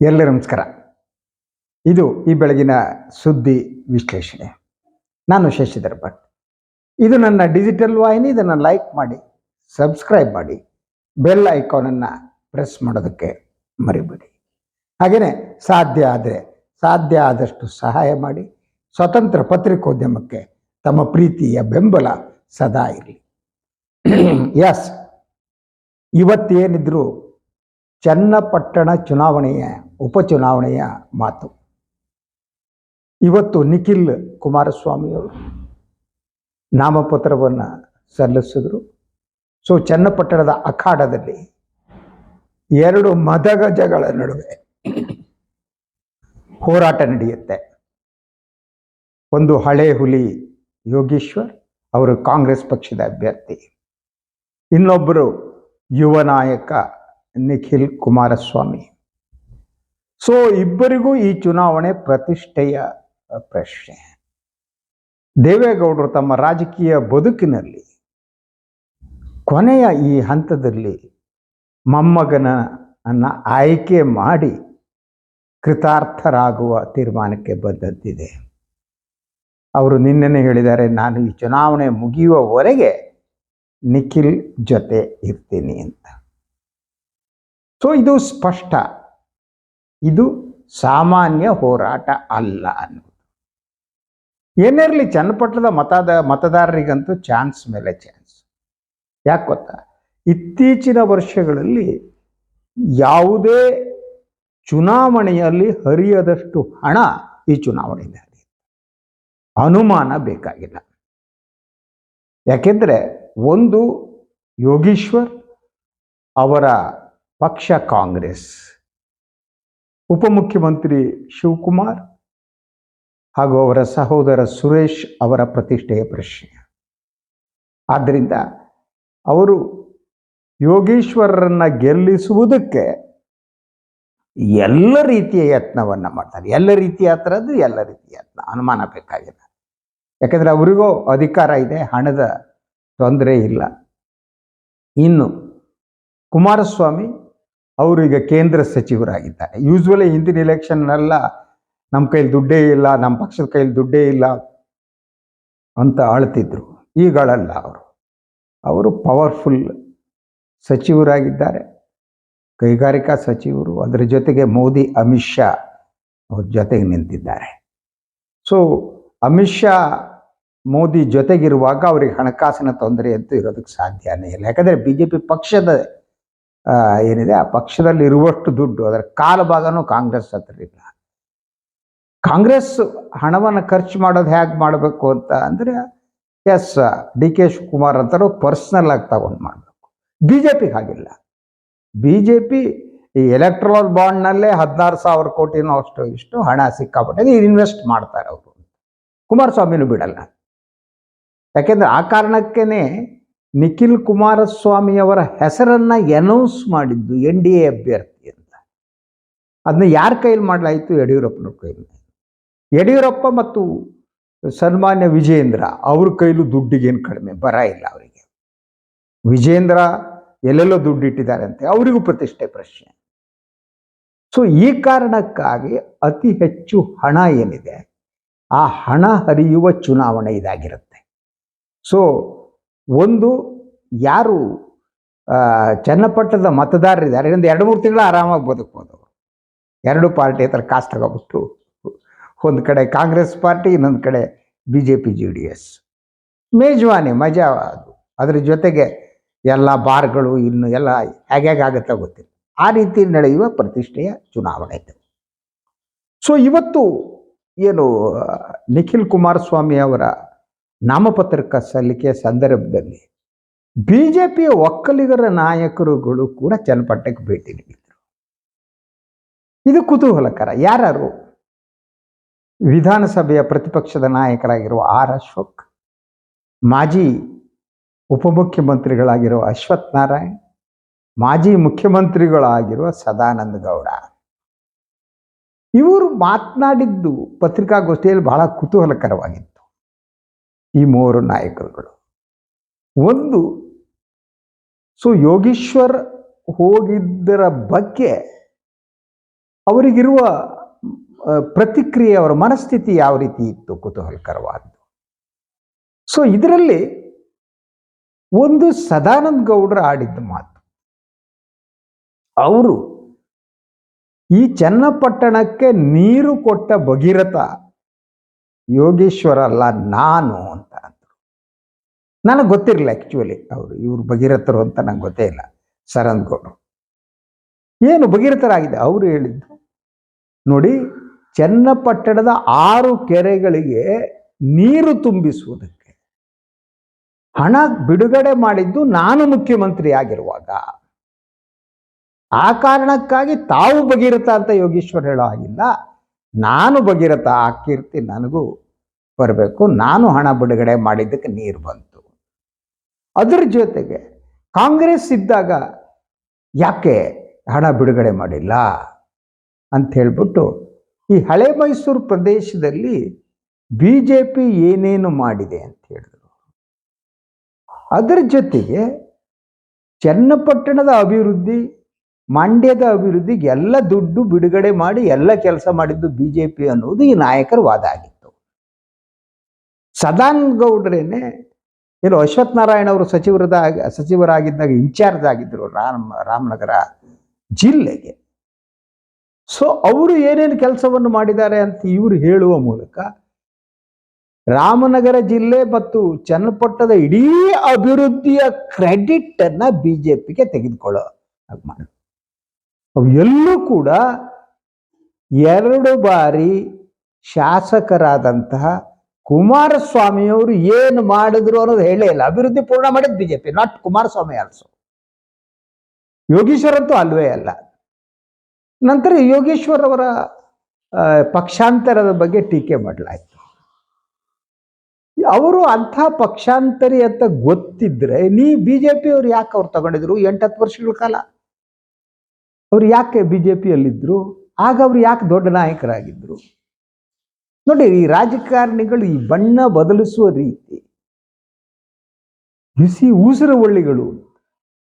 ಎಲ್ಲ ನಮಸ್ಕಾರ. ಇದು ಈ ಬೆಳಗಿನ ಸುದ್ದಿ ವಿಶ್ಲೇಷಣೆ. ನಾನು ಶಶಿಧರ್ ಭಟ್. ಇದು ನನ್ನ ಡಿಜಿಟಲ್ ವಾಹಿನಿ, ಇದನ್ನು ಲೈಕ್ ಮಾಡಿ, ಸಬ್ಸ್ಕ್ರೈಬ್ ಮಾಡಿ, ಬೆಲ್ ಐಕಾನನ್ನು ಪ್ರೆಸ್ ಮಾಡೋದಕ್ಕೆ ಮರಿಬೇಡಿ. ಹಾಗೆಯೇ ಸಾಧ್ಯ ಆದರೆ, ಸಾಧ್ಯ ಆದಷ್ಟು ಸಹಾಯ ಮಾಡಿ, ಸ್ವತಂತ್ರ ಪತ್ರಿಕೋದ್ಯಮಕ್ಕೆ ತಮ್ಮ ಪ್ರೀತಿಯ ಬೆಂಬಲ ಸದಾ ಇರಲಿ. ಎಸ್ ಇವತ್ತೇನಿದ್ರು ಚನ್ನಪಟ್ಟಣ ಚುನಾವಣೆಯ ಉಪಚುನಾವಣೆಯ ಮಾತು. ಇವತ್ತು ನಿಖಿಲ್ ಕುಮಾರಸ್ವಾಮಿಯವರು ನಾಮಪತ್ರವನ್ನು ಸಲ್ಲಿಸಿದ್ರು. ಸೊ, ಚನ್ನಪಟ್ಟಣದ ಅಖಾಡದಲ್ಲಿ ಎರಡು ಮದಗಜಗಳ ನಡುವೆ ಹೋರಾಟ ನಡೆಯುತ್ತೆ. ಒಂದು ಹಳೆ ಹುಲಿ ಯೋಗೀಶ್ವರ್, ಅವರು ಕಾಂಗ್ರೆಸ್ ಪಕ್ಷದ ಅಭ್ಯರ್ಥಿ. ಇನ್ನೊಬ್ಬರು ಯುವ ನಾಯಕ ನಿಖಿಲ್ ಕುಮಾರಸ್ವಾಮಿ. ಸೊ ಇಬ್ಬರಿಗೂ ಈ ಚುನಾವಣೆ ಪ್ರತಿಷ್ಠೆಯ ಪ್ರಶ್ನೆ. ದೇವೇಗೌಡರು ತಮ್ಮ ರಾಜಕೀಯ ಬದುಕಿನಲ್ಲಿ ಕೊನೆಯ ಈ ಹಂತದಲ್ಲಿ ಮೊಮ್ಮಗನನ್ನು ಆಯ್ಕೆ ಮಾಡಿ ಕೃತಾರ್ಥರಾಗುವ ತೀರ್ಮಾನಕ್ಕೆ ಬಂದದ್ದಿದೆ ಅವರು ನಿನ್ನೆ ಹೇಳಿದ್ದಾರೆ, ನಾನು ಈ ಚುನಾವಣೆ ಮುಗಿಯುವವರೆಗೆ ನಿಖಿಲ್ ಜೊತೆ ಇರ್ತೀನಿ ಅಂತ. ಸೊ ಇದು ಸ್ಪಷ್ಟ. ಇದು ಸಾಮಾನ್ಯ ಹೋರಾಟ ಅಲ್ಲ ಅನ್ನೋದು ಏನಿರಲಿ ಚನ್ನಪಟ್ಟಣದ ಮತದ ಮತದಾರರಿಗಂತೂ ಚಾನ್ಸ್ ಮೇಲೆ ಚಾನ್ಸ್. ಯಾಕೆ ಗೊತ್ತಾ? ಇತ್ತೀಚಿನ ವರ್ಷಗಳಲ್ಲಿ ಯಾವುದೇ ಚುನಾವಣೆಯಲ್ಲಿ ಹರಿಯದಷ್ಟು ಹಣ ಈ ಚುನಾವಣೆಯಲ್ಲಿ ಹರಿಯುತ್ತೆ. ಅನುಮಾನ ಬೇಕಾಗಿಲ್ಲ. ಯಾಕೆಂದರೆ ಒಂದು ಯೋಗೀಶ್ವರ್ ಅವರ ಪಕ್ಷ ಕಾಂಗ್ರೆಸ್. ಉಪಮುಖ್ಯಮಂತ್ರಿ ಶಿವಕುಮಾರ್ ಹಾಗೂ ಅವರ ಸಹೋದರ ಸುರೇಶ್ ಅವರ ಪ್ರತಿಷ್ಠೆಯ ಪ್ರಶ್ನೆ. ಆದ್ದರಿಂದ ಅವರು ಯೋಗೀಶ್ವರರನ್ನು ಗೆಲ್ಲಿಸುವುದಕ್ಕೆ ಎಲ್ಲ ರೀತಿಯ ಯತ್ನವನ್ನು ಮಾಡ್ತಾರೆ. ಎಲ್ಲ ರೀತಿಯ ಥರದ್ದು ಎಲ್ಲ ರೀತಿಯ ಯತ್ನ, ಅನುಮಾನ ಬೇಕಾಗಿಲ್ಲ. ಯಾಕಂದರೆ ಅವರಿಗೂ ಅಧಿಕಾರ ಇದೆ, ಹಣದ ತೊಂದರೆ ಇಲ್ಲ. ಇನ್ನು ಕುಮಾರಸ್ವಾಮಿ ಅವರು ಈಗ ಕೇಂದ್ರ ಸಚಿವರಾಗಿದ್ದಾರೆ. ಯೂಶ್ವಲಿ ಹಿಂದಿನ ಎಲೆಕ್ಷನ್ನೆಲ್ಲ ನಮ್ಮ ಕೈಲಿ ದುಡ್ಡೇ ಇಲ್ಲ ನಮ್ಮ ಪಕ್ಷದ ಕೈಲಿ ದುಡ್ಡೇ ಇಲ್ಲ ಅಂತ ಆಳ್ತಿದ್ರು. ಈಗಳಲ್ಲ ಅವರು. ಅವರು ಪವರ್ಫುಲ್ ಸಚಿವರಾಗಿದ್ದಾರೆ. ಕೈಗಾರಿಕಾ ಸಚಿವರು, ಅದರ ಜೊತೆಗೆ ಮೋದಿ, ಅಮಿತ್ ಶಾ ಅವ್ರ ಜೊತೆಗೆ ನಿಂತಿದ್ದಾರೆ. ಸೊ ಅಮಿತ್ ಶಾ, ಮೋದಿ ಜೊತೆಗಿರುವಾಗ ಅವರಿಗೆ ಹಣಕಾಸಿನ ತೊಂದರೆ ಅಂತೂ ಇರೋದಕ್ಕೆ ಸಾಧ್ಯನೇ ಇಲ್ಲ. ಯಾಕಂದರೆ ಬಿ ಜೆ ಪಿ ಪಕ್ಷದ ಏನಿದೆ? ಆ ಪಕ್ಷದಲ್ಲಿ ಇರುವಷ್ಟು ದುಡ್ಡು, ಅದರ ಕಾಲು ಭಾಗನೂ ಕಾಂಗ್ರೆಸ್ ಹತ್ರ ಇಲ್ಲ. ಕಾಂಗ್ರೆಸ್ ಹಣವನ್ನು ಖರ್ಚು ಮಾಡೋದು ಹೇಗೆ ಮಾಡಬೇಕು ಅಂತ ಅಂದರೆ, ಎಸ್, ಡಿ ಕೆ ಶಿವಕುಮಾರ್ ಅಂತರೂ ಪರ್ಸ್ನಲ್ ಆಗಿ ತಗೊಂಡು ಮಾಡಬೇಕು. ಬಿ ಜೆ ಪಿಗೆ ಹಾಗಿಲ್ಲ. ಬಿ ಜೆ ಪಿ ಈ ಎಲೆಕ್ಟ್ರಲ್ ಬಾಂಡ್ನಲ್ಲೇ ಹದಿನಾರು ಸಾವಿರ ಕೋಟಿನೂ ಅಷ್ಟು ಇಷ್ಟು ಹಣ ಸಿಕ್ಕಾಪಟ್ಟೆ ಇನ್ವೆಸ್ಟ್ ಮಾಡ್ತಾರೆ ಅವರು ಕುಮಾರಸ್ವಾಮಿನೂ ಬಿಡಲ್ಲ. ಯಾಕೆಂದ್ರೆ ಆ ಕಾರಣಕ್ಕೇ ನಿಖಿಲ್ ಕುಮಾರಸ್ವಾಮಿಯವರ ಹೆಸರನ್ನು ಅನೌನ್ಸ್ ಮಾಡಿದ್ದು ಎನ್ ಡಿ ಎ ಅಭ್ಯರ್ಥಿ ಅಂತ. ಅದನ್ನ ಯಾರ ಕೈಲಿ ಮಾಡಲಾಯಿತು? ಯಡಿಯೂರಪ್ಪನವ್ರ ಕೈಲಿ. ಯಡಿಯೂರಪ್ಪ ಮತ್ತು ಸನ್ಮಾನ್ಯ ವಿಜೇಂದ್ರ ಅವ್ರ ಕೈಲೂ ದುಡ್ಡಿಗೇನು ಕಡಿಮೆ ಬರ ಇಲ್ಲ ಅವರಿಗೆ. ವಿಜೇಂದ್ರ ಎಲ್ಲೆಲ್ಲೋ ದುಡ್ಡಿಟ್ಟಿದ್ದಾರೆ ಅಂತೆ, ಅವರಿಗೂ ಪ್ರತಿಷ್ಠೆ ಪ್ರಶ್ನೆ. ಸೊ ಈ ಕಾರಣಕ್ಕಾಗಿ ಅತಿ ಹೆಚ್ಚು ಹಣ ಏನಿದೆ? ಆ ಹಣ ಹರಿಯುವ ಚುನಾವಣೆ ಇದಾಗಿರುತ್ತೆ. ಸೊ ಒಂದು ಯಾರು ಚನ್ನಪಟ್ಟದ ಮತದಾರರಿದ್ದಾರೆ ಇನ್ನೊಂದು ಎರಡು ಮೂರು ತಿಂಗಳು ಆರಾಮಾಗಿ ಬದುಕ್ಬೋದು ಎರಡು ಪಾರ್ಟಿ ಹತ್ರ ಕಾಸು ತಗೊಬಿಟ್ಟು ಒಂದು ಕಡೆ ಕಾಂಗ್ರೆಸ್ ಪಾರ್ಟಿ, ಇನ್ನೊಂದು ಕಡೆ B J P J D S. ಮೇಜವಾನಿ, ಮಜಾ ಅದು. ಅದ್ರ ಜೊತೆಗೆ ಎಲ್ಲ ಬಾರ್ಗಳು ಇನ್ನು ಎಲ್ಲ ಹೇಗಾಗುತ್ತೆ ಗೊತ್ತಿಲ್ಲ. ಆ ರೀತಿ ನಡೆಯುವ ಪ್ರತಿಷ್ಠೆಯ ಚುನಾವಣೆ ಇದು. ಸೊ ಇವತ್ತು ಏನು ನಿಖಿಲ್ ಕುಮಾರಸ್ವಾಮಿ ಅವರ ನಾಮಪತ್ರಕ ಸಲ್ಲಿಕೆಯ ಸಂದರ್ಭದಲ್ಲಿ ಬಿ ಜೆ ಪಿಯ ಒಕ್ಕಲಿಗರ ನಾಯಕರುಗಳು ಕೂಡ ಚನ್ನಪಟ್ಟಣಕ್ಕೆ ಭೇಟಿ ನೀಡಿದರು. ಇದು ಕುತೂಹಲಕರ. ಯಾರು ವಿಧಾನಸಭೆಯ ಪ್ರತಿಪಕ್ಷದ ನಾಯಕರಾಗಿರುವ ಆರ್ ಅಶೋಕ್, ಮಾಜಿ ಉಪಮುಖ್ಯಮಂತ್ರಿಗಳಾಗಿರುವ ಅಶ್ವಥ್ ನಾರಾಯಣ್, ಮಾಜಿ ಮುಖ್ಯಮಂತ್ರಿಗಳಾಗಿರುವ ಸದಾನಂದ ಗೌಡ. ಇವರು ಮಾತನಾಡಿದ್ದು ಪತ್ರಿಕಾಗೋಷ್ಠಿಯಲ್ಲಿ ಬಹಳ ಕುತೂಹಲಕರವಾಗಿತ್ತು. ಈ ಮೂವರು ನಾಯಕರುಗಳು. ಒಂದು, ಸೊ ಯೋಗೀಶ್ವರ್ ಹೋಗಿದ್ದರ ಬಗ್ಗೆ ಅವರಿಗಿರುವ ಪ್ರತಿಕ್ರಿಯೆ, ಅವರ ಮನಸ್ಥಿತಿ ಯಾವ ರೀತಿ ಇತ್ತು ಕುತೂಹಲಕರವಾದ್ದು? ಸೊ ಇದರಲ್ಲಿ ಒಂದು ಸದಾನಂದ ಗೌಡರು ಆಡಿದ್ದ ಮಾತು. ಅವರು ಈ ಚನ್ನಪಟ್ಟಣಕ್ಕೆ ನೀರು ಕೊಟ್ಟ ಭಗೀರಥ ಯೋಗೇಶ್ವರ ಅಲ್ಲ ನಾನು ನನಗೆ ಗೊತ್ತಿರಲಿಲ್ಲ ಆ್ಯಕ್ಚುಲಿ ಅವರು, ಇವರು ಭಗೀರಥರು ಅಂತ ನಂಗೆ ಗೊತ್ತೇ ಇಲ್ಲ ಸರ್ ಗೌಡರು. ಏನು ಭಗೀರಥರಾಗಿದೆ ಅವರು ಹೇಳಿದ್ದು, ನೋಡಿ, ಚನ್ನಪಟ್ಟಣದ ಆರು ಕೆರೆಗಳಿಗೆ ನೀರು ತುಂಬಿಸುವುದಕ್ಕೆ ಹಣ ಬಿಡುಗಡೆ ಮಾಡಿದ್ದು ನಾನು ಮುಖ್ಯಮಂತ್ರಿ ಆಗಿರುವಾಗ. ಆ ಕಾರಣಕ್ಕಾಗಿ ತಾವು ಭಗೀರಥ ಅಂತ ಯೋಗೇಶ್ವರ್ ಹೇಳೋ ಹಾಗಿಲ್ಲ, ನಾನು ಭಗೀರಥ ಆ ಕೀರ್ತಿ ನನಗೂ ಬರಬೇಕು, ನಾನು ಹಣ ಬಿಡುಗಡೆ ಮಾಡಿದ್ದಕ್ಕೆ ನೀರು ಬಂತು. ಅದ್ರ ಜೊತೆಗೆ ಕಾಂಗ್ರೆಸ್ ಇದ್ದಾಗ ಯಾಕೆ ಹಣ ಬಿಡುಗಡೆ ಮಾಡಿಲ್ಲ ಅಂತ ಹೇಳ್ಬಿಟ್ಟು ಈ ಹಳೆ ಮೈಸೂರು ಪ್ರದೇಶದಲ್ಲಿ ಬಿ ಜೆ ಪಿ ಏನೇನು ಮಾಡಿದೆ ಅಂತ ಹೇಳಿದ್ರು. ಅದರ ಜೊತೆಗೆ ಚನ್ನಪಟ್ಟಣದ ಅಭಿವೃದ್ಧಿ, ಮಂಡ್ಯದ ಅಭಿವೃದ್ಧಿಗೆ ಎಲ್ಲ ದುಡ್ಡು ಬಿಡುಗಡೆ ಮಾಡಿ ಎಲ್ಲ ಕೆಲಸ ಮಾಡಿದ್ದು ಬಿ ಜೆ ಪಿ ಅನ್ನುವುದು ಈ ನಾಯಕರ ವಾದ ಆಗಿತ್ತು. ಸದಾನಂದ ಗೌಡ್ರೇನೆ ಏನು ಅಶ್ವತ್ಥ ನಾರಾಯಣ ಅವರು ಸಚಿವರದ ಸಚಿವರಾಗಿದ್ದಾಗ ಇನ್ಚಾರ್ಜ್ ಆಗಿದ್ದರು ರಾಮ್, ರಾಮನಗರ ಜಿಲ್ಲೆಗೆ. ಸೊ ಅವರು ಏನೇನು ಕೆಲಸವನ್ನು ಮಾಡಿದ್ದಾರೆ ಅಂತ ಇವರು ಹೇಳುವ ಮೂಲಕ ರಾಮನಗರ ಜಿಲ್ಲೆ ಮತ್ತು ಚನ್ನಪಟ್ಟದ ಇಡೀ ಅಭಿವೃದ್ಧಿಯ ಕ್ರೆಡಿಟ್ ಅನ್ನ ಬಿಜೆಪಿಗೆ ತೆಗೆದುಕೊಳ್ಳೋ ಹಾಗೆ ಮಾಡಿ ಎಲ್ಲೂ ಕೂಡ ಎರಡು ಬಾರಿ ಶಾಸಕರಾದಂತಹ ಕುಮಾರಸ್ವಾಮಿಯವರು ಏನು ಮಾಡಿದ್ರು ಅನ್ನೋದು ಹೇಳೇ ಇಲ್ಲ. ಅಭಿವೃದ್ಧಿ ಪೂರ್ಣ ಮಾಡಿದ್ BJP not Kumaraswamy also Yogeshwar ಅಂತೂ ಅಲ್ವೇ ಅಲ್ಲ. ನಂತರ ಯೋಗೇಶ್ವರ್ ಅವರ ಪಕ್ಷಾಂತರದ ಬಗ್ಗೆ ಟೀಕೆ ಮಾಡಲಾಯಿತು. ಅವರು ಅಂಥ ಪಕ್ಷಾಂತರಿ ಅಂತ ಗೊತ್ತಿದ್ರೆ ನೀ ಬಿ ಜೆ ಪಿ ಅವ್ರು ಯಾಕೆ ಅವ್ರು ತಗೊಂಡಿದ್ರು? ಎಂಟತ್ತು ವರ್ಷಗಳ ಕಾಲ. ಅವ್ರು ಯಾಕೆ ಬಿ ಜೆ ಪಿಯಲ್ಲಿದ್ದರು ಆಗ ಅವ್ರು ಯಾಕೆ ದೊಡ್ಡ ನಾಯಕರಾಗಿದ್ದರು ನೋಡಿ, ಈ ರಾಜಕಾರಣಿಗಳು ಈ ಬಣ್ಣ ಬದಲಿಸುವ ರೀತಿ, ಬಿಸಿ ಊಸರವಳ್ಳಿಗಳು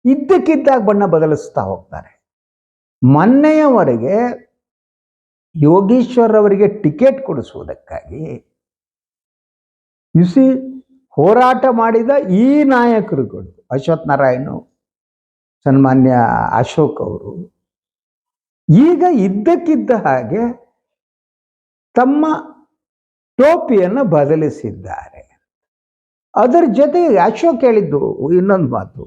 ಇದ್ದಕ್ಕಿದ್ದಾಗ ಬಣ್ಣ ಬದಲಿಸ್ತಾ ಹೋಗ್ತಾರೆ. ಮೊನ್ನೆಯವರೆಗೆ ಯೋಗೀಶ್ವರ್ ಅವರಿಗೆ ಟಿಕೆಟ್ ಕೊಡಿಸುವುದಕ್ಕಾಗಿ ಬಿಸಿ ಹೋರಾಟ ಮಾಡಿದ ಈ ನಾಯಕರುಗಳು, ಅಶ್ವಥ್ ನಾರಾಯಣ, ಸನ್ಮಾನ್ಯ ಅಶೋಕ್ ಅವರು, ಈಗ ಇದ್ದಕ್ಕಿದ್ದ ಹಾಗೆ ತಮ್ಮ ಟೋಪಿಯನ್ನು ಬದಲಿಸಿದ್ದಾರೆ. ಅದರ ಜೊತೆಗೆ ಅಶೋಕ್ ಕೇಳಿದ್ದು ಇನ್ನೊಂದು ಮಾತು.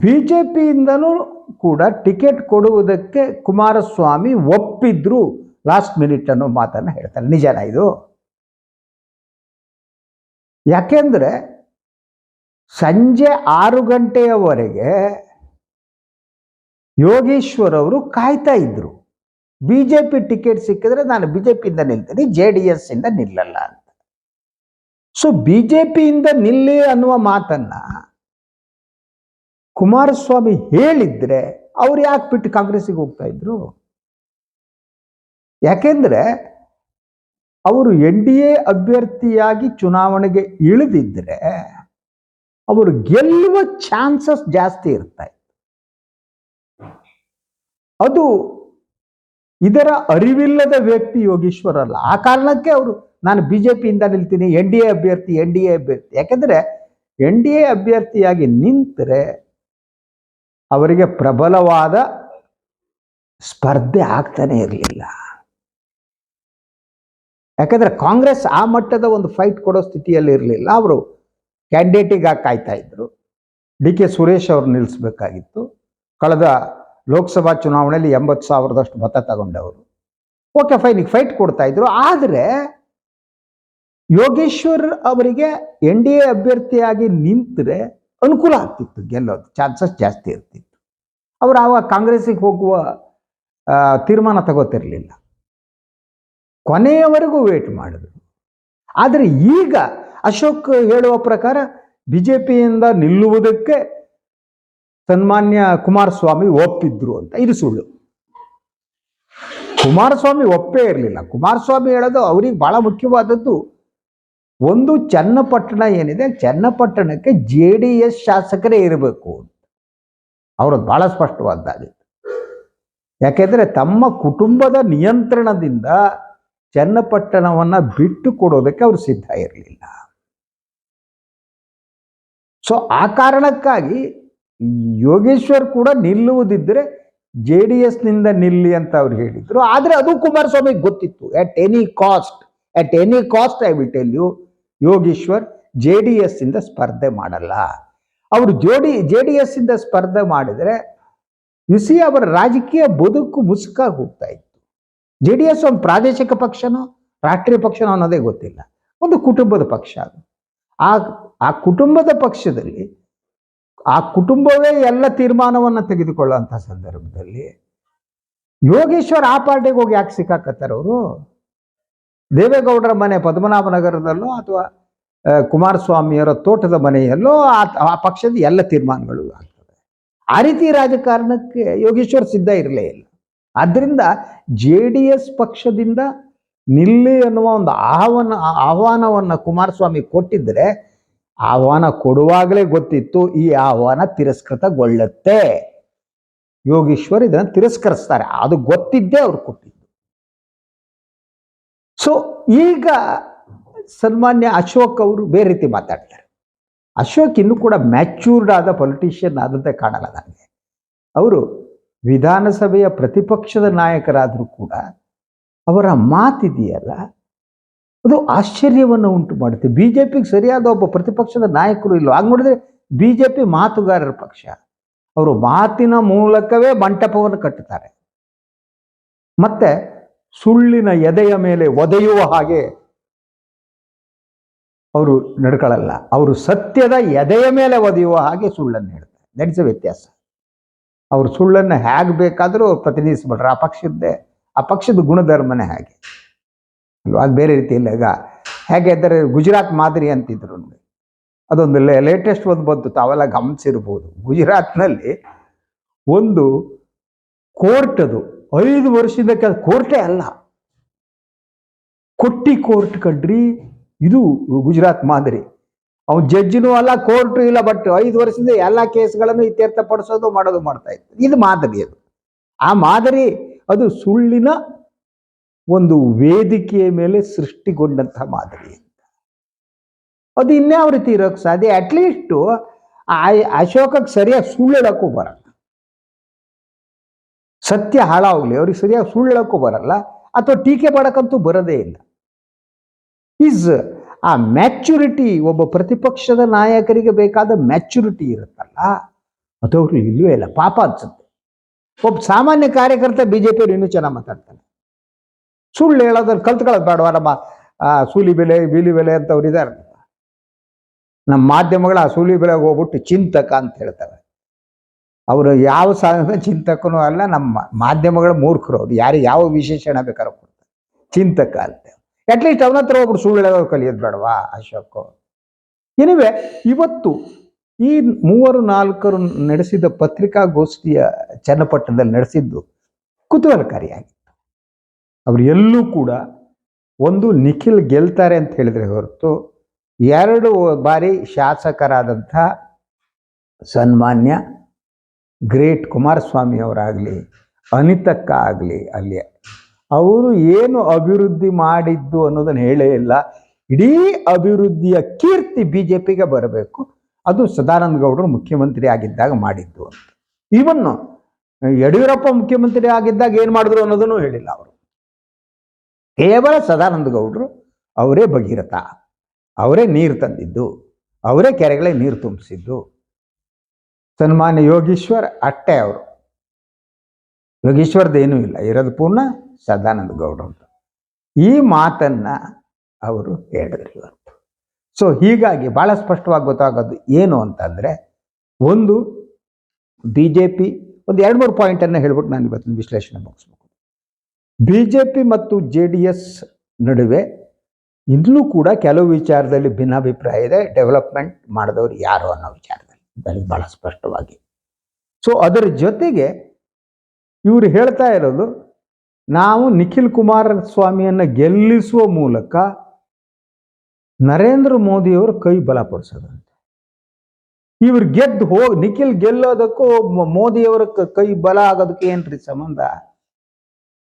ಬಿ ಜೆ ಪಿಯಿಂದನೂ ಕೂಡ ಟಿಕೆಟ್ ಕೊಡುವುದಕ್ಕೆ ಕುಮಾರಸ್ವಾಮಿ ಒಪ್ಪಿದ್ರು ಲಾಸ್ಟ್ ಮಿನಿಟ್ ಅನ್ನೋ ಮಾತನ್ನು ಹೇಳ್ತಾರೆ. ನಿಜನಾ ಇದು? ಯಾಕೆಂದ್ರೆ ಸಂಜೆ ಆರು ಗಂಟೆಯವರೆಗೆ ಯೋಗೇಶ್ವರ್ ಅವರು ಕಾಯ್ತಾ ಇದ್ರು. ಬಿ ಜೆ ಪಿ ಟಿಕೆಟ್ ಸಿಕ್ಕಿದ್ರೆ ನಾನು ಬಿ ಜೆ ನಿಲ್ತೀನಿ ಜೆ ಡಿ ಎಸ್ ಇಂದ ನಿಲ್ಲಲ್ಲ ಅಂತ. ಸೊ ಬಿ ಜೆ ಪಿಯಿಂದ ನಿಲ್ಲಿ ಅನ್ನುವ ಮಾತನ್ನ ಕುಮಾರಸ್ವಾಮಿ ಹೇಳಿದ್ರೆ ಅವ್ರು ಯಾಕೆ ಬಿಟ್ಟು ಕಾಂಗ್ರೆಸ್ಸಿಗೆ ಹೋಗ್ತಾ ಇದ್ರು? ಯಾಕೆಂದ್ರೆ ಅವರು ಎನ್ ಡಿ ಎ ಅಭ್ಯರ್ಥಿಯಾಗಿ ಚುನಾವಣೆಗೆ ಇಳಿದಿದ್ರೆ ಅವರು ಗೆಲ್ಲುವ ಚಾನ್ಸಸ್ ಜಾಸ್ತಿ ಇರ್ತಾ ಇತ್ತು. ಅದು ಇದರ ಅರಿವಿಲ್ಲದ ವ್ಯಕ್ತಿ ಯೋಗೀಶ್ವರ್ ಅಲ್ಲ ಆ ಕಾರಣಕ್ಕೆ ಅವರು, ನಾನು ಬಿ ಜೆ ಪಿಯಿಂದ ನಿಲ್ತೀನಿ, ಎನ್ ಡಿ ಎ ಅಭ್ಯರ್ಥಿ, ಎನ್ ಡಿ ಎ ಅಭ್ಯರ್ಥಿ. ಯಾಕೆಂದರೆ, ಎನ್ ಡಿ ಎ ಅಭ್ಯರ್ಥಿಯಾಗಿ ನಿಂತರೆ ಅವರಿಗೆ ಪ್ರಬಲವಾದ ಸ್ಪರ್ಧೆ ಆಗ್ತಾನೆ ಇರಲಿಲ್ಲ. ಯಾಕಂದ್ರೆ ಕಾಂಗ್ರೆಸ್ ಆ ಮಟ್ಟದ ಒಂದು ಫೈಟ್ ಕೊಡೋ ಸ್ಥಿತಿಯಲ್ಲಿ ಇರಲಿಲ್ಲ. ಅವರು ಕ್ಯಾಂಡಿಡೇಟಿಗಾಗಿ ಕಾಯ್ತಾ ಇದ್ರು. ಡಿ ಕೆ ಸುರೇಶ್ ಅವ್ರು ನಿಲ್ಲಿಸ್ಬೇಕಾಗಿತ್ತು ಕಳೆದ ಲೋಕಸಭಾ ಚುನಾವಣೆಯಲ್ಲಿ ಎಂಬತ್ತು ಸಾವಿರದಷ್ಟು ಮತ ತಗೊಂಡವರು. ಓಕೆ ಫೈನ್ ಈಗ ಫೈಟ್ ಕೊಡ್ತಾ ಇದ್ರು. ಆದರೆ ಯೋಗೇಶ್ವರ್ ಅವರಿಗೆ ಎನ್ ಡಿ ಎ ಅಭ್ಯರ್ಥಿಯಾಗಿ ನಿಂತರೆ ಅನುಕೂಲ ಆಗ್ತಿತ್ತು, ಗೆಲ್ಲೋದು. ಚಾನ್ಸಸ್ ಜಾಸ್ತಿ ಇರ್ತಿತ್ತು. ಅವರು ಆವಾಗ ಕಾಂಗ್ರೆಸ್ಸಿಗೆ ಹೋಗುವ ತೀರ್ಮಾನ ತಗೋತಿರ್ಲಿಲ್ಲ. ಕೊನೆಯವರೆಗೂ ವೇಟ್ ಮಾಡಿದ್ರು. ಆದರೆ ಈಗ ಅಶೋಕ್ ಹೇಳುವ ಪ್ರಕಾರ ಬಿ ಜೆ ಪಿಯಿಂದ ನಿಲ್ಲುವುದಕ್ಕೆ ಸನ್ಮಾನ್ಯ ಕುಮಾರಸ್ವಾಮಿ ಒಪ್ಪಿದ್ರು ಅಂತ. ಇದು ಸುಳ್ಳು. ಕುಮಾರಸ್ವಾಮಿ ಒಪ್ಪೇ ಇರಲಿಲ್ಲ. ಕುಮಾರಸ್ವಾಮಿ ಹೇಳೋದು ಅವ್ರಿಗೆ ಬಹಳ ಮುಖ್ಯವಾದದ್ದು ಒಂದು ಚನ್ನಪಟ್ಟಣ ಏನಿದೆ, ಚನ್ನಪಟ್ಟಣಕ್ಕೆ ಜೆ ಡಿ ಎಸ್ ಶಾಸಕರೇ ಇರಬೇಕು ಅಂತ. ಅವ್ರದ್ದು ಬಹಳ ಸ್ಪಷ್ಟವಾದ್ದಾಗಿತ್ತು ಯಾಕೆಂದರೆ ತಮ್ಮ ಕುಟುಂಬದ ನಿಯಂತ್ರಣದಿಂದ ಚನ್ನಪಟ್ಟಣವನ್ನ ಬಿಟ್ಟು ಕೊಡೋದಕ್ಕೆ ಅವರು ಸಿದ್ಧ ಇರಲಿಲ್ಲ. ಸೊ ಆ ಕಾರಣಕ್ಕಾಗಿ ಯೋಗೇಶ್ವರ್ ಕೂಡ ನಿಲ್ಲುವುದಿದ್ದರೆ ಜೆ ಡಿ ಎಸ್ನಿಂದ ನಿಲ್ಲಿ ಅಂತ ಅವ್ರು ಹೇಳಿದ್ರು. ಆದರೆ ಅದು ಕುಮಾರಸ್ವಾಮಿಗೆ ಗೊತ್ತಿತ್ತು. At any cost at any cost I will tell you Yogeshwar J D S ಇಂದ ಸ್ಪರ್ಧೆ ಮಾಡಲ್ಲ. ಅವರು ಜೋಡಿ, ಜೆ ಡಿ ಎಸ್ ಇಂದ ಸ್ಪರ್ಧೆ ಮಾಡಿದರೆ ಸಿ ಅವರ ರಾಜಕೀಯ ಬದುಕು ಮುಸುಕಾಗಿ ಹೋಗ್ತಾ ಇತ್ತು. ಜೆ ಡಿ ಎಸ್ ಒಂದು ಪ್ರಾದೇಶಿಕ ಪಕ್ಷನೋ, ರಾಷ್ಟ್ರೀಯ ಪಕ್ಷನೋ ಅನ್ನೋದೇ ಗೊತ್ತಿಲ್ಲ. ಒಂದು ಕುಟುಂಬದ ಪಕ್ಷ ಅದು. ಆ ಆ ಕುಟುಂಬದ ಪಕ್ಷದಲ್ಲಿ ಆ ಕುಟುಂಬವೇ ಎಲ್ಲ ತೀರ್ಮಾನವನ್ನು ತೆಗೆದುಕೊಳ್ಳುವಂಥ ಸಂದರ್ಭದಲ್ಲಿ ಯೋಗೇಶ್ವರ್ ಆ ಪಾರ್ಟಿಗೆ ಹೋಗಿ ಯಾಕೆ ಸಿಕ್ಕಾಕತ್ತಾರ ಅವರು? ದೇವೇಗೌಡರ ಮನೆ ಪದ್ಮನಾಭನಗರದಲ್ಲೋ ಅಥವಾ ಕುಮಾರಸ್ವಾಮಿಯವರ ತೋಟದ ಮನೆಯಲ್ಲೋ ಆ ಪಕ್ಷದ ಎಲ್ಲ ತೀರ್ಮಾನಗಳು ಆಗ್ತವೆ. ಆ ರೀತಿ ರಾಜಕಾರಣಕ್ಕೆ ಯೋಗೇಶ್ವರ್ ಸಿದ್ಧ ಇರಲೇ ಇಲ್ಲ. ಆದ್ದರಿಂದ ಜೆ ಡಿ ಎಸ್ ಪಕ್ಷದಿಂದ ನಿಲ್ಲಿ ಅನ್ನುವ ಒಂದು ಆಹ್ವಾನ ಆಹ್ವಾನವನ್ನು ಕುಮಾರಸ್ವಾಮಿ ಕೊಟ್ಟಿದ್ದರೆ ಆಹ್ವಾನ ಕೊಡುವಾಗಲೇ ಗೊತ್ತಿತ್ತು ಈ ಆಹ್ವಾನ ತಿರಸ್ಕೃತಗೊಳ್ಳುತ್ತೆ. ಯೋಗೀಶ್ವರ್ ಇದನ್ನು ತಿರಸ್ಕರಿಸ್ತಾರೆ. ಅದು ಗೊತ್ತಿದ್ದೇ ಅವ್ರು ಕೊಟ್ಟಿದ್ದು. ಸೊ ಈಗ ಸನ್ಮಾನ್ಯ ಅಶೋಕ್ ಅವರು ಬೇರೆ ರೀತಿ ಮಾತಾಡ್ತಾರೆ. ಅಶೋಕ್ ಇನ್ನೂ ಕೂಡ ಮ್ಯಾಚೂರ್ಡ್ ಆದ ಪೊಲಿಟಿಷಿಯನ್ ಆದಂತೆ ಕಾಣಲ್ಲ ನನಗೆ. ಅವರು ವಿಧಾನಸಭೆಯ ಪ್ರತಿಪಕ್ಷದ ನಾಯಕರಾದರೂ ಕೂಡ ಅವರ ಮಾತಿದೆಯಲ್ಲ ಅದು ಆಶ್ಚರ್ಯವನ್ನು ಉಂಟು ಮಾಡುತ್ತೆ. ಬಿ ಜೆ ಪಿಗೆ ಸರಿಯಾದ ಒಬ್ಬ ಪ್ರತಿಪಕ್ಷದ ನಾಯಕರು ಇಲ್ಲ ಹಾಗೆ ನೋಡಿದ್ರೆ ಬಿ ಜೆ ಪಿ ಮಾತುಗಾರರ ಪಕ್ಷ. ಅವರು ಮಾತಿನ ಮೂಲಕವೇ ಮಂಟಪವನ್ನು ಕಟ್ಟುತ್ತಾರೆ. ಮತ್ತೆ ಸುಳ್ಳಿನ ಎದೆಯ ಮೇಲೆ ಒದೆಯುವ ಹಾಗೆ ಅವರು ನಡ್ಕೊಳ್ಳಲ್ಲ. ಅವರು ಸತ್ಯದ ಎದೆಯ ಮೇಲೆ ಒದೆಯುವ ಹಾಗೆ ಸುಳ್ಳನ್ನು ಹೇಳ್ತಾರೆ. ದಟ್ ಇಸ್ ವ್ಯತ್ಯಾಸ. ಅವರು ಸುಳ್ಳನ್ನು ಹೇಗೆ ಬೇಕಾದರೂ ಪ್ರತಿನಿಧಿಸ್ಬಿಟ್ರೆ ಆ ಪಕ್ಷದ್ದೇ, ಆ ಪಕ್ಷದ ಗುಣಧರ್ಮನೇ ಹಾಗೆ. ಅಲ್ವಾ ಅದು ಬೇರೆ ರೀತಿ ಇಲ್ಲ. ಈಗ ಹೇಗೆ ಅಂದರೆ ಗುಜರಾತ್ ಮಾದರಿ ಅಂತಿದ್ರು ನೋಡಿ ಅದೊಂದು ಲೇಟೆಸ್ಟ್ ಒಂದು ಬಂತು. ತಾವೆಲ್ಲ ಗಮನಿಸಿರ್ಬೋದು. ಗುಜರಾತ್ನಲ್ಲಿ ಒಂದು ಕೋರ್ಟ್ ಅದು. ಐದು ವರ್ಷದಿಂದ ಕೆಲ ಕೋರ್ಟೇ ಅಲ್ಲ. ಕೊಟ್ಟಿ ಕೋರ್ಟ್ ಕಂಡ್ರಿ ಇದು ಗುಜರಾತ್ ಮಾದರಿ. ಅವ್ನು ಜಡ್ಜಿನೂ ಅಲ್ಲ, ಕೋರ್ಟು ಇಲ್ಲ ಬಟ್ ಐದು ವರ್ಷದಿಂದ ಎಲ್ಲ ಕೇಸ್ಗಳನ್ನು ಇತ್ಯರ್ಥಪಡಿಸೋದು, ಮಾಡೋದು, ಮಾಡ್ತಾ ಇತ್ತು. ಇದು ಮಾದರಿ ಅದು. ಆ ಮಾದರಿ ಅದು ಸುಳ್ಳಿನ ಒಂದು ವೇದಿಕೆಯ ಮೇಲೆ ಸೃಷ್ಟಿಗೊಂಡಂತಹ ಮಾದರಿ ಅದು ಇನ್ಯಾವ ರೀತಿ ಇರೋಕ್ಕೆ ಸಾಧ್ಯ? ಅಟ್ಲೀಸ್ಟು ಅಶೋಕಕ್ಕೆ ಸರಿಯಾಗಿ ಸುಳ್ಳು ಹೇಳೋಕ್ಕೂ ಬರಲ್ಲ. ಸತ್ಯ ಹಾಳಾಗ್ಲಿ, ಅವ್ರಿಗೆ ಸರಿಯಾಗಿ ಸುಳ್ಳು ಹೇಳೋಕ್ಕೂ ಬರಲ್ಲ, ಅಥವಾ ಟೀಕೆ ಮಾಡೋಕ್ಕಂತೂ ಬರೋದೇ ಇಲ್ಲ. ಈಸ್ ಆ ಮ್ಯಾಚುರಿಟಿ ಒಬ್ಬ ಪ್ರತಿಪಕ್ಷದ ನಾಯಕರಿಗೆ ಬೇಕಾದ ಮ್ಯಾಚುರಿಟಿ ಇರುತ್ತಲ್ಲ ಅಥವಾ ಇಲ್ಲವೇ ಇಲ್ಲ, ಪಾಪ ಅನ್ಸುತ್ತೆ. ಒಬ್ಬ ಸಾಮಾನ್ಯ ಕಾರ್ಯಕರ್ತ ಬಿ ಜೆ ಪಿಯವರು ಇನ್ನೂ ಚೆನ್ನಾಗಿ ಮಾತಾಡ್ತಾನೆ ಸುಳ್ಳು ಹೇಳೋದನ್ನ ಕಲ್ತ್ಕೊಳ್ಳೋದು ಬೇಡವಾ ನಮ್ಮ ಸೂಲಿ ಬೆಲೆ, ಬೀಲಿ ಬೆಲೆ ಅಂತವ್ರು ಇದ್ದಾರೆ. ನಮ್ಮ ಮಾಧ್ಯಮಗಳು ಆ ಸೂಲಿ ಬೆಲೆಗೆ ಹೋಗ್ಬಿಟ್ಟು ಚಿಂತಕ ಅಂತ ಹೇಳ್ತಾರೆ. ಅವರು ಯಾವ ಸಾಧನ ಚಿಂತಕನೂ ಅಲ್ಲ, ನಮ್ಮ ಮಾಧ್ಯಮಗಳ ಮೂರ್ಖರು. ಅವ್ರು ಯಾರು ಯಾವ ವಿಶೇಷಣ ಬೇಕಾದ್ರೂ ಕೊಡ್ತಾರೆ. ಚಿಂತಕ ಅಂತ. ಅಟ್ಲೀಸ್ಟ್ ಅವನ ಹತ್ರ ಒಬ್ರು ಸುಳ್ಳು ಹೇಳೋದು ಕಲಿಯೋದು ಬೇಡವಾ, ಅಶೋಕ್? ಎನಿವೆ ಇವತ್ತು ಈ ಮೂವರು ನಾಲ್ಕರು ನಡೆಸಿದ ಪತ್ರಿಕಾಗೋಷ್ಠಿಯ ಚನ್ನಪಟ್ಟಣದಲ್ಲಿ ನಡೆಸಿದ್ದು ಕುತೂಹಲಕಾರಿಯಾಗಿತ್ತು ಅವರು ಎಲ್ಲೂ ಕೂಡ ಒಂದು ನಿಖಿಲ್ ಗೆಲ್ತಾರೆ ಅಂತ ಹೇಳಿದರೆ ಹೊರತು ಎರಡು ಬಾರಿ ಶಾಸಕರಾದಂಥ ಸನ್ಮಾನ್ಯ ಗ್ರೇಟ್ ಕುಮಾರಸ್ವಾಮಿ ಅವರಾಗಲಿ, ಅನಿತಕ್ಕ ಆಗಲಿ ಅಲ್ಲಿ ಅವರು ಏನು ಅಭಿವೃದ್ಧಿ ಮಾಡಿದ್ದು ಅನ್ನೋದನ್ನು ಹೇಳೇ ಇಲ್ಲ. ಇಡೀ ಅಭಿವೃದ್ಧಿಯ ಕೀರ್ತಿ ಬಿ ಜೆ ಪಿಗೆ ಬರಬೇಕು. ಅದು ಸದಾನಂದ ಗೌಡರು ಮುಖ್ಯಮಂತ್ರಿ ಆಗಿದ್ದಾಗ ಮಾಡಿದ್ದು ಅಂತ. ಈವನ್ನು ಯಡಿಯೂರಪ್ಪ ಮುಖ್ಯಮಂತ್ರಿ ಆಗಿದ್ದಾಗ ಏನು ಮಾಡಿದ್ರು ಅನ್ನೋದನ್ನು ಹೇಳಿಲ್ಲ ಅವರು. ಕೇವಲ ಸದಾನಂದ ಗೌಡರು ಅವರೇ ಭಗೀರಥ, ಅವರೇ ನೀರು ತಂದಿದ್ದು, ಅವರೇ ಕೆರೆಗಳಿಗೆ ನೀರು ತುಂಬಿಸಿದ್ದು. ಸನ್ಮಾನ್ಯ ಯೋಗೀಶ್ವರ್ ಅಟ್ಟೆ ಅವರು. ಯೋಗೀಶ್ವರದ್ದೇನೂ ಇಲ್ಲ, ಇರೋದು ಪೂರ್ಣ ಸದಾನಂದ ಗೌಡ್ರು ಅಂತ. ಈ ಮಾತನ್ನ ಅವರು ಹೇಳಿದ್ರು ಇವತ್ತು. ಸೊ ಹೀಗಾಗಿ ಬಹಳ ಸ್ಪಷ್ಟವಾಗಿ ಗೊತ್ತಾಗೋದು ಏನು ಅಂತಂದ್ರೆ, ಒಂದು ಬಿ ಜೆ ಪಿ ಒಂದು ಎರಡು ಮೂರು ಪಾಯಿಂಟನ್ನು ಹೇಳ್ಬಿಟ್ಟು ನಾನು ಇವತ್ತಿನ ವಿಶ್ಲೇಷಣೆ ಮುಗಿಸ್ಬೇಕು. ಬಿ ಜೆ ಪಿ ಮತ್ತು ಜೆ ಡಿ ಎಸ್ ನಡುವೆ ಇನ್ನೂ ಕೂಡ ಕೆಲವು ವಿಚಾರದಲ್ಲಿ ಭಿನ್ನಾಭಿಪ್ರಾಯ ಇದೆ. ಡೆವಲಪ್ಮೆಂಟ್ ಮಾಡಿದವರು ಯಾರು ಅನ್ನೋ ವಿಚಾರದಲ್ಲಿ ಅದು ಬಹಳ ಸ್ಪಷ್ಟವಾಗಿ. ಸೊ ಅದರ ಜೊತೆಗೆ ಇವರು ಹೇಳ್ತಾ ಇರೋದು, ನಾವು ನಿಖಿಲ್ ಕುಮಾರಸ್ವಾಮಿಯನ್ನು ಗೆಲ್ಲಿಸುವ ಮೂಲಕ ನರೇಂದ್ರ ಮೋದಿಯವರು ಕೈ ಬಲಪಡಿಸೋದಂತೆ ಇವ್ರು ಗೆದ್ದು ಹೋಗಿ ನಿಖಿಲ್ ಗೆಲ್ಲೋದಕ್ಕೂ ಮೋದಿಯವರ ಕೈ ಬಲ ಆಗೋದಕ್ಕೆ ಏನ್ರಿ ಸಂಬಂಧ?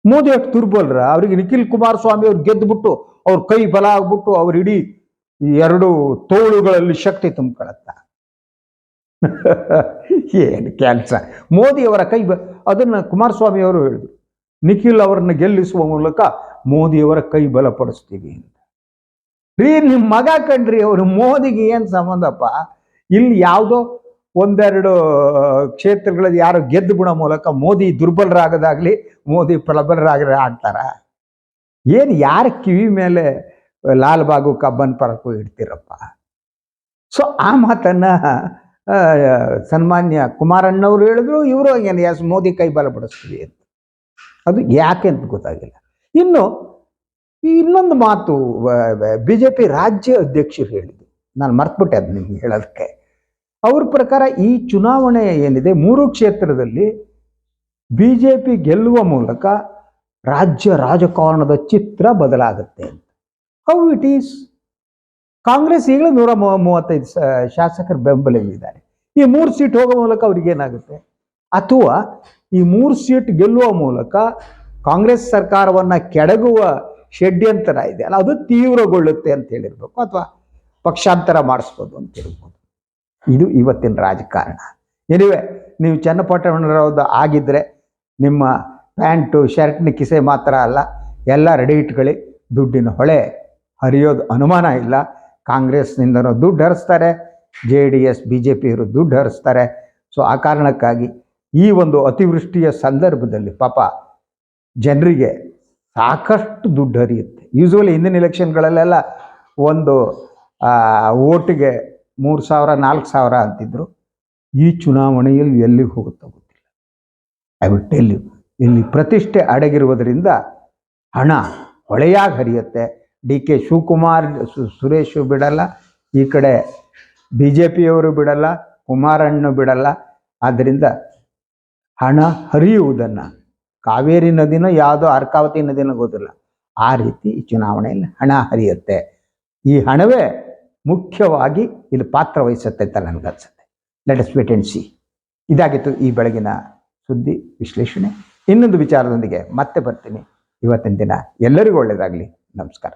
ಮೋದಿ ದುರ್ಬಲರ? ಅವರಿಗೆ ನಿಖಿಲ್ ಕುಮಾರಸ್ವಾಮಿ ಅವ್ರು ಗೆದ್ದುಬಿಟ್ಟು ಅವ್ರ ಕೈ ಬಲ ಆಗ್ಬಿಟ್ಟು ಅವ್ರ ಇಡೀ ಎರಡು ತೋಳುಗಳಲ್ಲಿ ಶಕ್ತಿ ತುಂಬಿಕೊಳ್ಳತ್ತ? ಏನು ಕೆಲಸ? ಮೋದಿಯವರ ಕೈ ಬ, ಅದನ್ನು ಕುಮಾರಸ್ವಾಮಿ ಅವರು ಹೇಳಿದ್ರು. ನಿಖಿಲ್ ಅವರನ್ನ ಗೆಲ್ಲಿಸುವ ಮೂಲಕ ಮೋದಿಯವರ ಕೈ ಬಲಪಡಿಸ್ತೀವಿ ಅಂತ. ರೀ ನಿಮ್ಮ ಮಗ ಕಣ್ರಿ, ಅವರು ಮೋದಿಗೆ ಏನು ಸಂಬಂಧಪ್ಪ? ಇಲ್ಲಿ ಯಾವುದೋ ಒಂದೆರಡು ಕ್ಷೇತ್ರಗಳಲ್ಲಿ ಯಾರೋ ಗೆದ್ದು ಬಿಡೋ ಮೂಲಕ ಮೋದಿ ದುರ್ಬಲರಾಗೋದಾಗ್ಲಿ ಮೋದಿ ಪ್ರಬಲರಾಗ್ರೆ ಆಗ್ತಾರ? ಏನು ಯಾರ ಕಿವಿ ಮೇಲೆ ಲಾಲ್ಬಾಗು ಕಬ್ಬನ್ ಪರಕು ಇಡ್ತೀರಪ್ಪ? ಸೊ ಆ ಮಾತನ್ನ ಸನ್ಮಾನ್ಯ ಕುಮಾರಣ್ಣವ್ರು ಹೇಳಿದ್ರು, ಇವರು ಏನು ಎಸ್ ಮೋದಿ ಕೈ ಬಲಪಡಿಸ್ತೀವಿ ಅಂತ. ಅದು ಯಾಕೆ ಅಂತ ಗೊತ್ತಾಗಿಲ್ಲ. ಇನ್ನು, ಇನ್ನೊಂದು ಮಾತು ಬಿ ಜೆ ಪಿ ರಾಜ್ಯ ಅಧ್ಯಕ್ಷರು ಹೇಳಿದ್ರು. ನಾನು ಮರ್ತ್ಬಿಟ್ಟೆ ಅದು ನಿಮ್ಗೆ ಹೇಳೋದಕ್ಕೆ. ಅವ್ರ ಪ್ರಕಾರ ಈ ಚುನಾವಣೆ ಏನಿದೆ, ಮೂರು ಕ್ಷೇತ್ರದಲ್ಲಿ ಬಿ ಜೆ ಪಿ ಗೆಲ್ಲುವ ಮೂಲಕ ರಾಜ್ಯ ರಾಜಕಾರಣದ ಚಿತ್ರ ಬದಲಾಗುತ್ತೆ ಅಂತ. ಹೌ ಇಟ್ ಈಸ್ ಕಾಂಗ್ರೆಸ್ ಈಗಲೂ ನೂರ ಮೂವ- ಮೂವತ್ತೈದು ಶಾಸಕರ ಬೆಂಬಲವಿದ್ದಾರೆ ಈ ಮೂರು ಸೀಟ್ ಹೋಗೋ ಮೂಲಕ ಅವ್ರಿಗೆ ಏನಾಗುತ್ತೆ? ಅಥವಾ ಈ ಮೂರು ಸೀಟ್ ಗೆಲ್ಲುವ ಮೂಲಕ ಕಾಂಗ್ರೆಸ್ ಸರ್ಕಾರವನ್ನು ಕೆಡಗುವ ಷಡ್ಯಂತರ ಇದೆ ಅಲ್ಲ, ಅದು ತೀವ್ರಗೊಳ್ಳುತ್ತೆ ಅಂತ ಹೇಳಿರ್ಬೇಕು, ಅಥವಾ ಪಕ್ಷಾಂತರ ಮಾಡಿಸ್ಬೋದು ಅಂತ ಹೇಳ್ಬೋದು. ಇದು ಇವತ್ತಿನ ರಾಜಕಾರಣ. ಎನಿವೆ ನೀವು ಚನ್ನಪಟ್ಟಣರಾವ್ದು ಆಗಿದ್ರೆ ನಿಮ್ಮ ಪ್ಯಾಂಟು, ಶರ್ಟ್ನ ಕಿಸೆ ಮಾತ್ರ ಅಲ್ಲ, ಎಲ್ಲ ರೆಡಿ ಇಟ್ಕೊಳ್ಳಿ. ದುಡ್ಡಿನ ಹೊಳೆ ಹರಿಯೋದು ಅನುಮಾನ ಇಲ್ಲ. ಕಾಂಗ್ರೆಸ್ನಿಂದನೂ ದುಡ್ಡು ಹರಿಸ್ತಾರೆ. J D S, B J ಪಿಯವರು ದುಡ್ಡು ಹರಿಸ್ತಾರೆ. ಸೊ ಆ ಕಾರಣಕ್ಕಾಗಿ ಈ ಒಂದು ಅತಿವೃಷ್ಟಿಯ ಸಂದರ್ಭದಲ್ಲಿ ಪಾಪ ಜನರಿಗೆ ಸಾಕಷ್ಟು ದುಡ್ಡು ಹರಿಯುತ್ತೆ. ಯೂಸ್ವಲಿ ಹಿಂದಿನ ಎಲೆಕ್ಷನ್ಗಳಲ್ಲೆಲ್ಲ ಒಂದು ಓಟಿಗೆ ಮೂರು ಸಾವಿರ, ನಾಲ್ಕು ಸಾವಿರ ಅಂತಿದ್ರು. ಈ ಚುನಾವಣೆಯಲ್ಲಿ ಎಲ್ಲಿಗೆ ಹೋಗುತ್ತೋ ಐ ವಿಲ್ ಟೆಲ್ ಯು ಇಲ್ಲಿ ಪ್ರತಿಷ್ಠೆ ಅಡಗಿರುವುದರಿಂದ ಹಣ ಹೊಳೆಯಾಗಿ ಹರಿಯುತ್ತೆ. ಡಿ ಕೆ ಶಿವಕುಮಾರ್ ಸುರೇಶು ಬಿಡಲ್ಲ. ಈ ಕಡೆ ಬಿ ಜೆ ಪಿಯವರು ಬಿಡಲ್ಲ, ಕುಮಾರಣ್ಣು ಬಿಡಲ್ಲ. ಆದ್ದರಿಂದ ಹಣ ಹರಿಯುವುದನ್ನು ಕಾವೇರಿ ನದಿನೋ ಯಾವುದೋ ಅರ್ಕಾವತಿ ನದಿನೋ ಗೊತ್ತಿಲ್ಲ. ಆ ರೀತಿ ಈ ಚುನಾವಣೆಯಲ್ಲಿ ಹಣ ಹರಿಯುತ್ತೆ. ಈ ಹಣವೇ ಮುಖ್ಯವಾಗಿ ಇಲ್ಲಿ ಪಾತ್ರ ವಹಿಸುತ್ತೆ ಅಂತ ನನಗನ್ಸುತ್ತೆ. Let us wait and see ಇದಾಗಿತ್ತು ಈ ಬೆಳಗಿನ ಸುದ್ದಿ ವಿಶ್ಲೇಷಣೆ ಇನ್ನೊಂದು ವಿಚಾರದೊಂದಿಗೆ ಮತ್ತೆ ಬರ್ತೀನಿ. ಇವತ್ತಿನ ದಿನ ಎಲ್ಲರಿಗೂ ಒಳ್ಳೆಯದಾಗಲಿ. ನಮಸ್ಕಾರ.